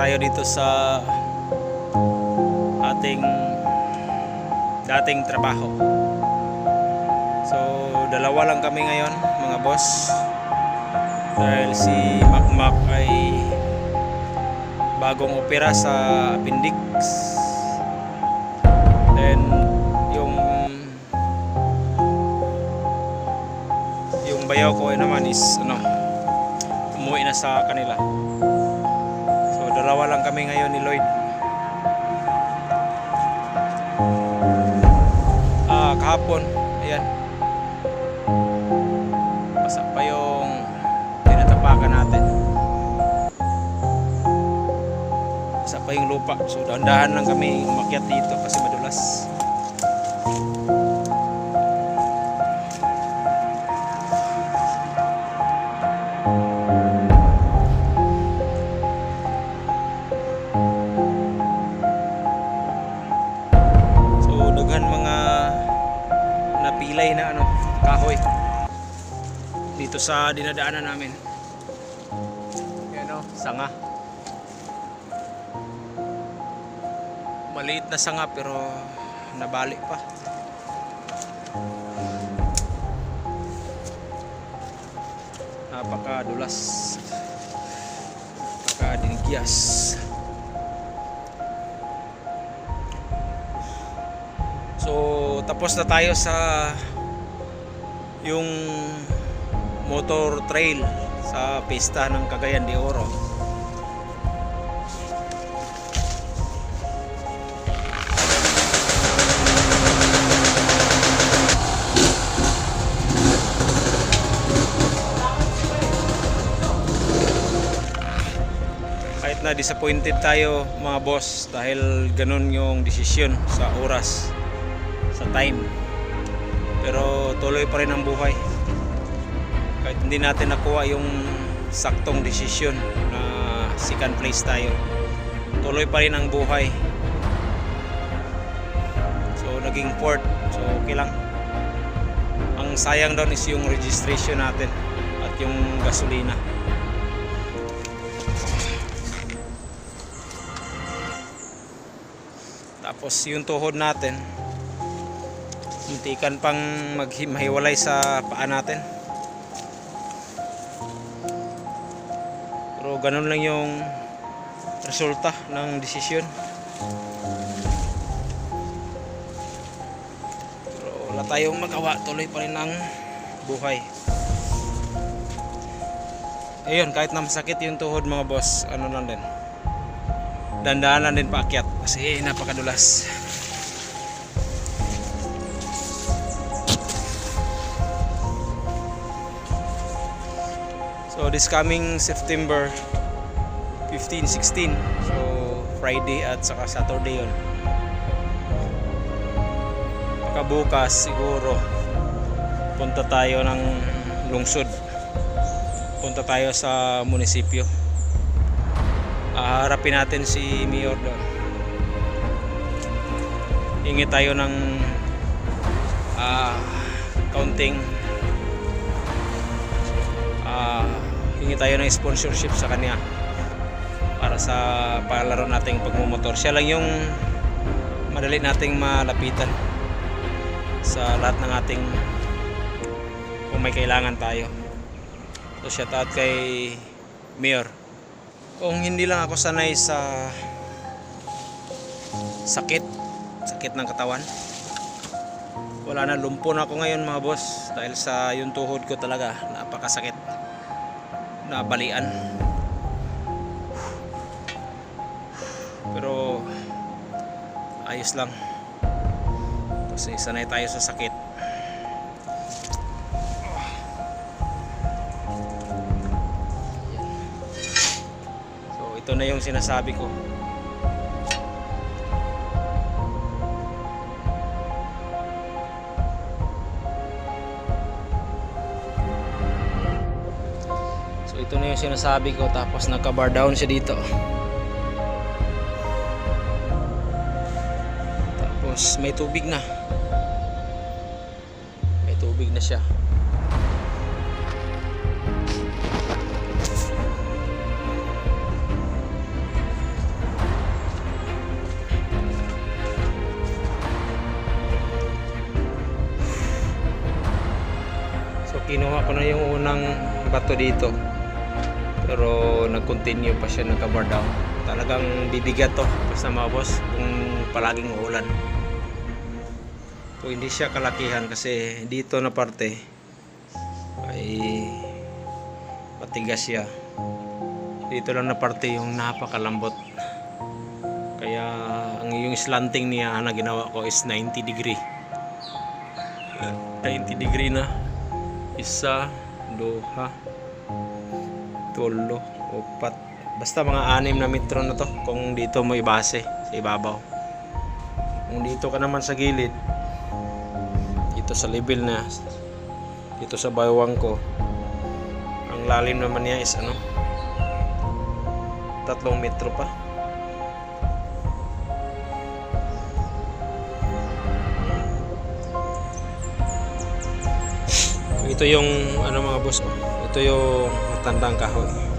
tayo dito sa ating dating trabaho. So, dalawa lang kami ngayon, mga boss. Dahil si Makmak ay bagong opera sa appendix. Then, yung yung bayaw ko naman is ano, umuwi na sa kanila. Dalawa lang kami ngayon ni Lloyd. Ah, kahapon, ayan. Basa pa yung tinatapakan natin. Basa pa yung lupa. So, dahan-dahan lang kami umakyat dito kasi madulas. Sa dinadaanan namin. Yan o, sanga. Maliit na sanga pero nabali pa. Napakadulas. Napakadinigyas. So, tapos na tayo sa yung motor trail sa pista ng Cagayan de Oro. Kahit na disappointed tayo mga boss dahil ganun yung desisyon sa oras, sa time. Pero tuloy pa rin ang buhay kahit hindi natin nakuha yung saktong desisyon na second place tayo tuloy pa rin ang buhay. So naging fourth. So okay lang. Ang sayang doon is yung registration natin at yung gasolina. Tapos yung tuhod natin muntikan pang maghiwalay sa paa natin Pero ganun lang yung resulta ng desisyon. Pero wala tayong magawa, tuloy pa rin ang buhay. Ayun, kahit na masakit yung tuhod mga boss, ano lang din. Dandaan lang din paakyat kasi napakadulas. So this coming September 15, 16. So Friday at saka Saturday yun. Kabukas siguro punta tayo ng lungsod. Punta tayo sa munisipyo. Harapin natin si Mayor doon. Hingi tayo ng ah, counting hingi tayo ng sponsorship sa kanya para sa palaro nating pagmumotor. Siya lang yung madali nating malapitan sa lahat ng ating kung may kailangan tayo. So shout out kay Mayor. Kung hindi lang ako sanay sa sakit, sakit ng katawan. Wala na lumpo na ako ngayon mga boss dahil sa yung tuhod ko talaga napakasakit nabalian pero ayos lang. Kasi sanay tayo sa sakit. So ito na yung sinasabi ko So ito na yung sinasabi ko tapos nagka-bar down siya dito. Tapos may tubig na. May tubig na siya. Kinuha ko na yung unang bato dito. Pero nag-continue pa siya nagka-bar down. Talagang bibigat to basta mga boss kung palaging uulan. So hindi siya kalakihan kasi dito na parte ay matigas siya. Dito lang na parte yung napakalambot. Kaya ang yung slanting niya na ginawa ko is 90 degree. 90 degree na. Isa, duha, tulo, upat. Basta mga anim na metro na to kung dito mo ibase sa ibabaw. Kung dito ka naman sa gilid, dito sa level na, dito sa baywang ko, ang lalim naman niya is ano, tatlong metro pa. Ito yung ano mga boss, oh. ito yung matandang kahoy.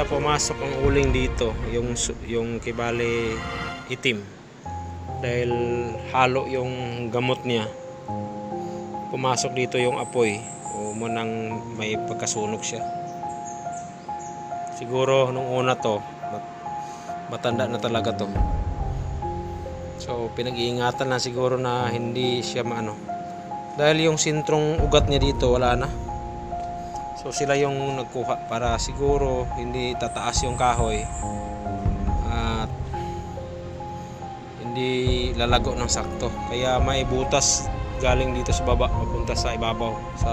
Kaya pumasok ang uling dito, yung yung kibali itim. Dahil halo yung gamot niya. Pumasok dito yung apoy o munang may pagkasunog siya. Siguro nung una to, mat- matanda na talaga to. So pinag-iingatan lang siguro na hindi siya maano. Dahil yung sintrong ugat niya dito wala na. So sila yung nagkuha para siguro hindi tataas yung kahoy at hindi lalago ng sakto. Kaya may butas galing dito sa baba papunta sa ibabaw sa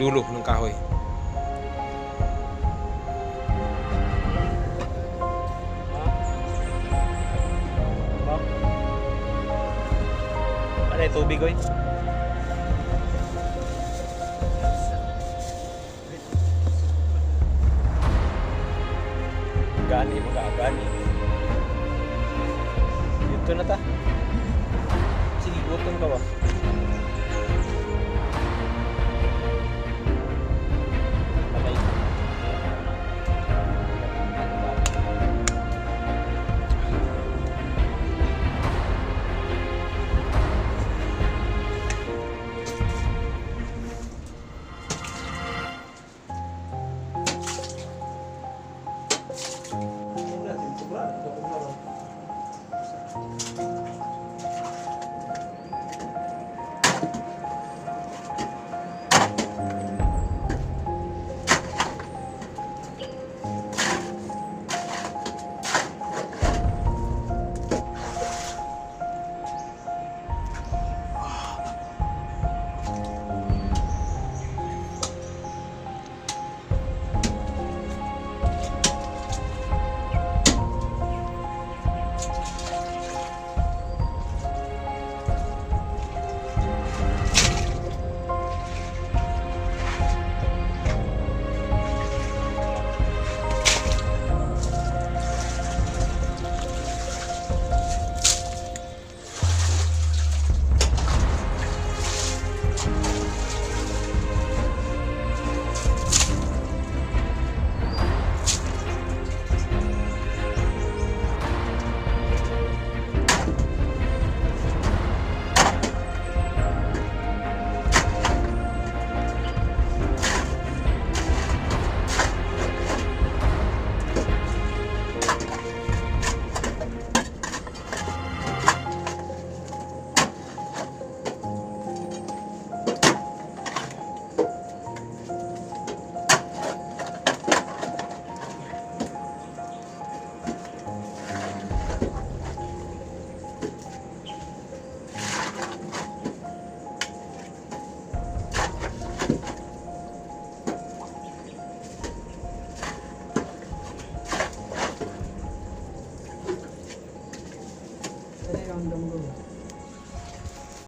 dulo ng kahoy. Ano yung tubig ko Gani, magagani. Dito na ta. Sige, gutom ka ba?